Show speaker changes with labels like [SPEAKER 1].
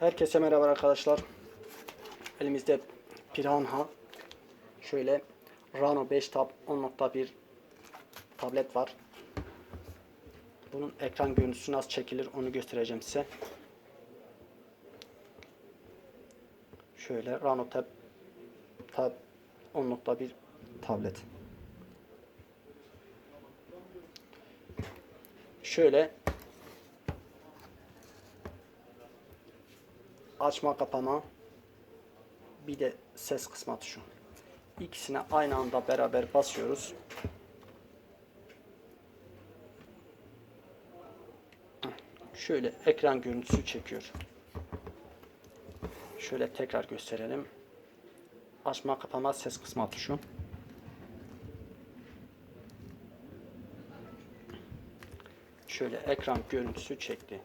[SPEAKER 1] Herkese merhaba arkadaşlar. Elimizde Piranha şöyle Rano 5 Tab 10.1 tablet var. Bunun ekran görüntüsü nasıl çekilir onu göstereceğim size. Şöyle Rano Tab Tab 10.1 tablet. Şöyle açma kapama bir de ses kısma tuşu. İkisine aynı anda beraber basıyoruz. Şöyle ekran görüntüsü çekiyor. Şöyle tekrar gösterelim. Açma kapama ses kısma tuşu. Şöyle ekran görüntüsü çekti.